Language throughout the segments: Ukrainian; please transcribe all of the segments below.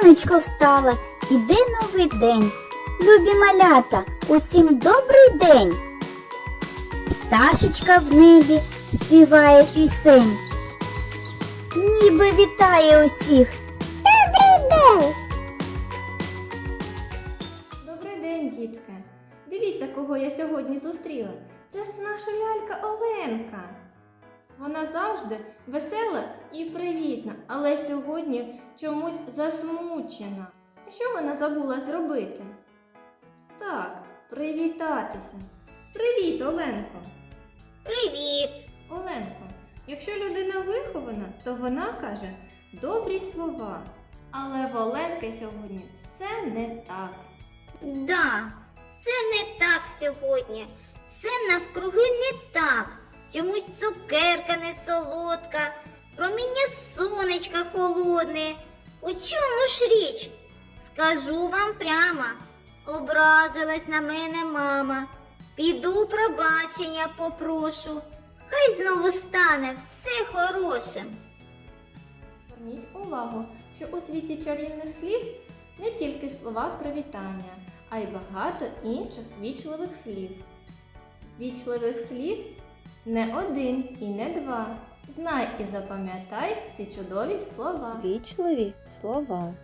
сонечко встало, іде новий день. Любі малята, усім добрий день. Пташечка в небі співає пісень. Ніби вітає усіх. Добрий день! Добрий день, дітки! Дивіться, кого я сьогодні зустріла. Це ж наша лялька Оленка. Вона завжди весела і привітна, але сьогодні чомусь засмучена. А що вона забула зробити? Так, привітатися. Привіт, Оленко! Привіт! Оленко, якщо людина вихована, то вона каже добрі слова. Але в Оленки сьогодні все не так. Да, все не так сьогодні. Все навкруги не так. Чомусь цукерка не солодка, проміння сонечка холодне. У чому ж річ? Скажу вам прямо, образилась на мене мама. Піду пробачення попрошу. Хай знову стане все хорошим. Зверніть увагу, що у світі чарівних слів не тільки слова привітання, а й багато інших вічливих слів. Вічливих слів не один і не два. Знай і запам'ятай ці чудові слова. Вічливі слова.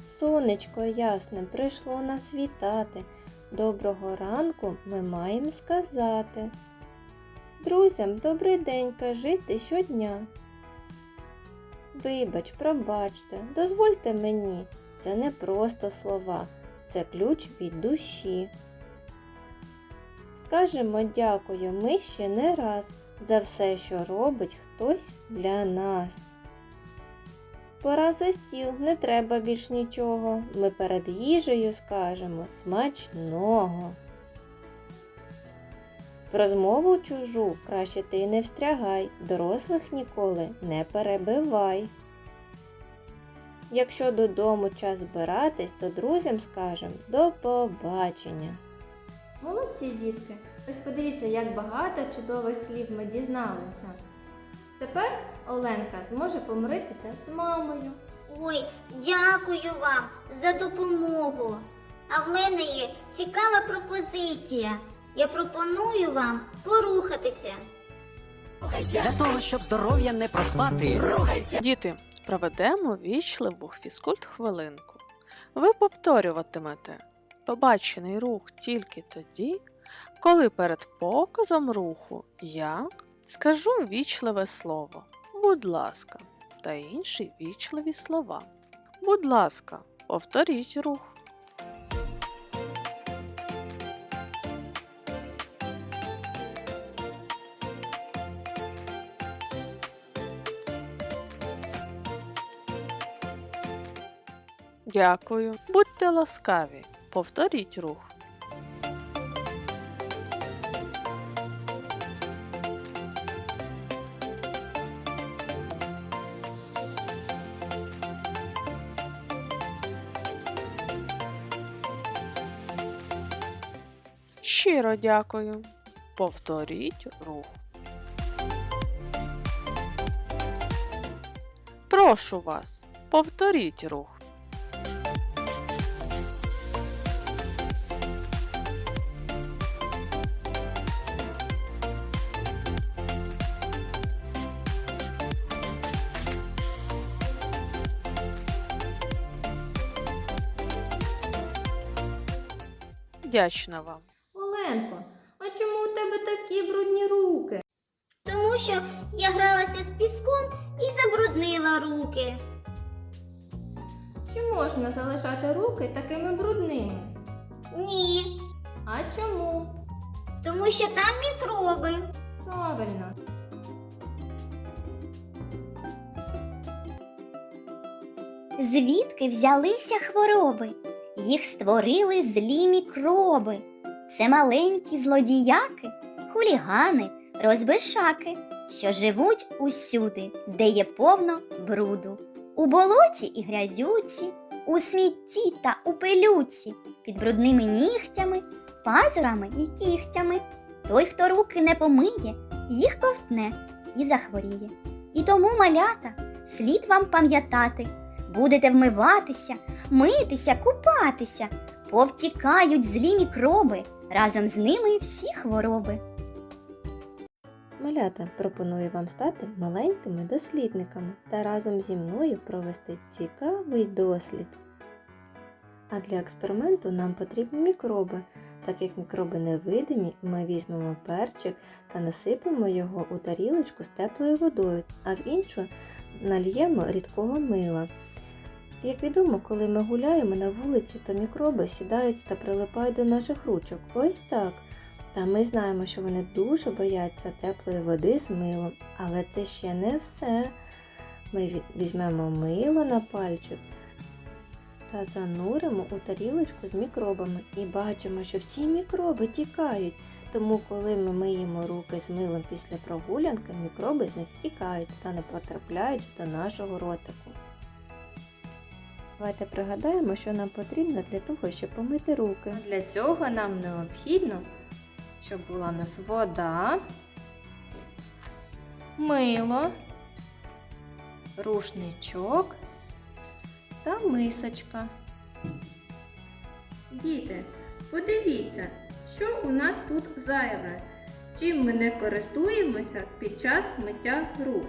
Сонечко ясне прийшло нас вітати. Доброго ранку ми маємо сказати. Друзям добрий день кажити щодня. Вибач, пробачте, дозвольте мені. Це не просто слова, це ключ від душі. Скажемо дякую ми ще не раз за все, що робить хтось для нас. Пора за стіл, не треба більш нічого. Ми перед їжею скажемо смачного. В розмову чужу краще ти не встрягай, дорослих ніколи не перебивай. Якщо додому час збиратись, то друзям скажемо до побачення. Молодці, дітки! Ось подивіться, як багато чудових слів ми дізналися. Тепер Оленка зможе помиритися з мамою. Ой, дякую вам за допомогу. А в мене є цікава пропозиція. Я пропоную вам порухатися. Для того, щоб здоров'я не проспати, Діти, проведемо вічливу фізкульт хвилинку. Ви повторюватимете побачений рух тільки тоді, коли перед показом руху я скажу вічливе слово будь ласка та інші вічливі слова. Будь ласка, повторіть рух. Дякую. Будьте ласкаві. Повторіть рух. Щиро дякую. Повторіть рух. Прошу вас, повторіть рух. Вдячна вам. Оленко, а чому у тебе такі брудні руки? Тому що я гралася з піском і забруднила руки. Чи можна залишати руки такими брудними? Ні, А чому? тому що там мікроби. Правильно. Звідки взялися хвороби? Їх створили злі мікроби. Це маленькі злодіяки, хулігани, розбишаки, що живуть усюди, де є повно бруду. У болоті і грязюці, у смітті та у пилюці, під брудними нігтями, пазурами і кігтями. Той, хто руки не помиє, їх ковтне і захворіє. І тому, малята, слід вам пам'ятати, Будете вмиватися, митися, купатися. Повтікають злі мікроби, разом з ними всі хвороби. Малята пропоную вам стати маленькими дослідниками та разом зі мною провести цікавий дослід. А для експерименту нам потрібні мікроби. Так як мікроби невидимі, ми візьмемо перчик та насипемо його у тарілочку з теплою водою, а в іншу нальємо рідкого мила. Як відомо, коли ми гуляємо на вулиці, то мікроби сідають та прилипають до наших ручок. Ось так. Та ми знаємо, що вони дуже бояться теплої води з милом, але це ще не все. Ми візьмемо мило на пальчик та зануримо у тарілочку з мікробами і бачимо, що всі мікроби тікають. Тому, коли ми миємо руки з милом після прогулянки, мікроби з них тікають та не потрапляють до нашого ротику. Давайте пригадаємо, що нам потрібно для того, щоб помити руки. Для цього нам необхідно щоб була в нас вода, мило, рушничок та мисочка. Діти, подивіться, що у нас тут зайве, чим ми не користуємося під час миття рук.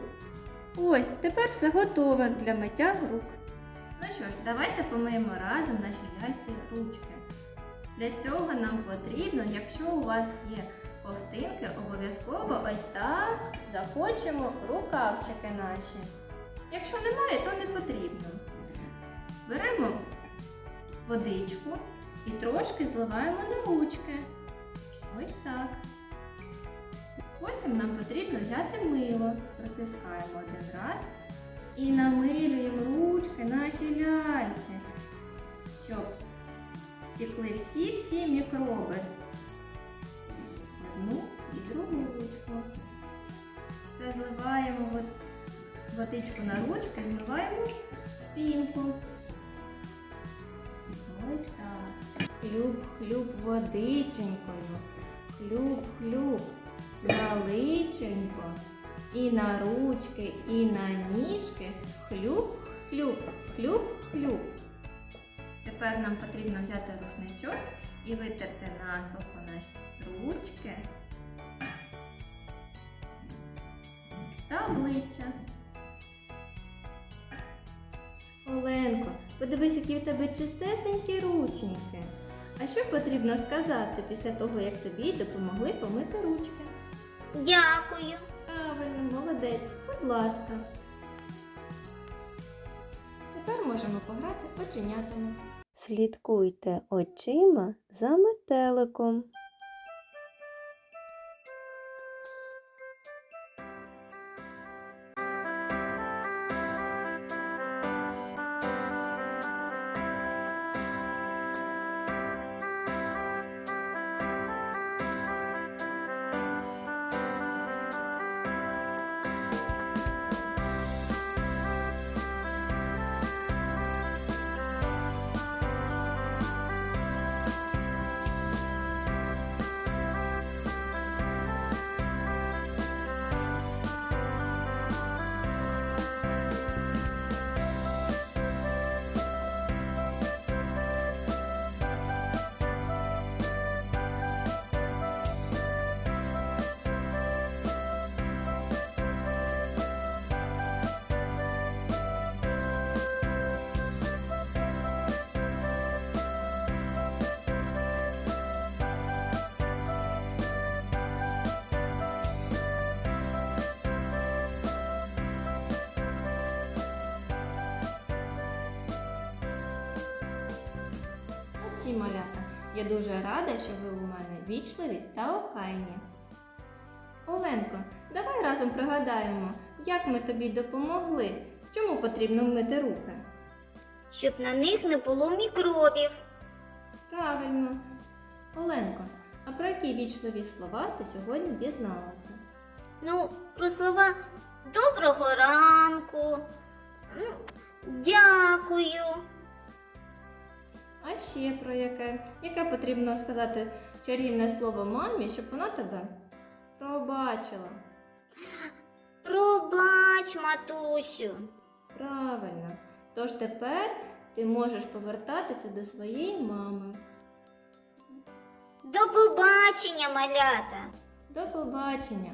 Ось, тепер все готове для миття рук. Ну що ж, давайте помиємо разом наші ляльці ручки. Для цього нам потрібно, якщо у вас є ковтинки, обов'язково ось так захочемо рукавчики наші. Якщо немає, то не потрібно. Беремо водичку і трошки зливаємо за ручки. Ось так. Потім нам потрібно взяти мило, протискаємо один раз і намилюємо ручки втекли всі-всі мікроби. Одну і другу ручку. Та зливаємо водичку на ручки, змиваємо пінку. Ось так. Хлюб-хлюб водиченькою. Хлюб-хлюб наличенько. І на ручки, і на ніжки. Хлюб-хлюб, хлюб-хлюб. Тепер нам потрібно взяти рушничок і витерти насухо наші ручки та обличчя. Оленко, подивись, які в тебе чистесенькі рученьки. А що потрібно сказати після того, як тобі допомогли помити ручки? Дякую. Правильно, молодець, будь ласка. Тепер можемо пограти оченятами. Слідкуйте очима за метеликом. Ці малята. Я дуже рада, що ви у мене вічливі та охайні. Оленко, давай разом пригадаємо, як ми тобі допомогли, чому потрібно вмити руки. Щоб на них не було мікробів. Правильно. Оленко, а про які вічливі слова ти сьогодні дізналася? Ну, про слова доброго ранку. Ну, дякую. А ще про яке? Яке потрібно сказати чарівне слово мамі, щоб вона тебе пробачила? Пробач, матусю. Правильно. Тож тепер ти можеш повертатися до своєї мами. До побачення, малята! До побачення!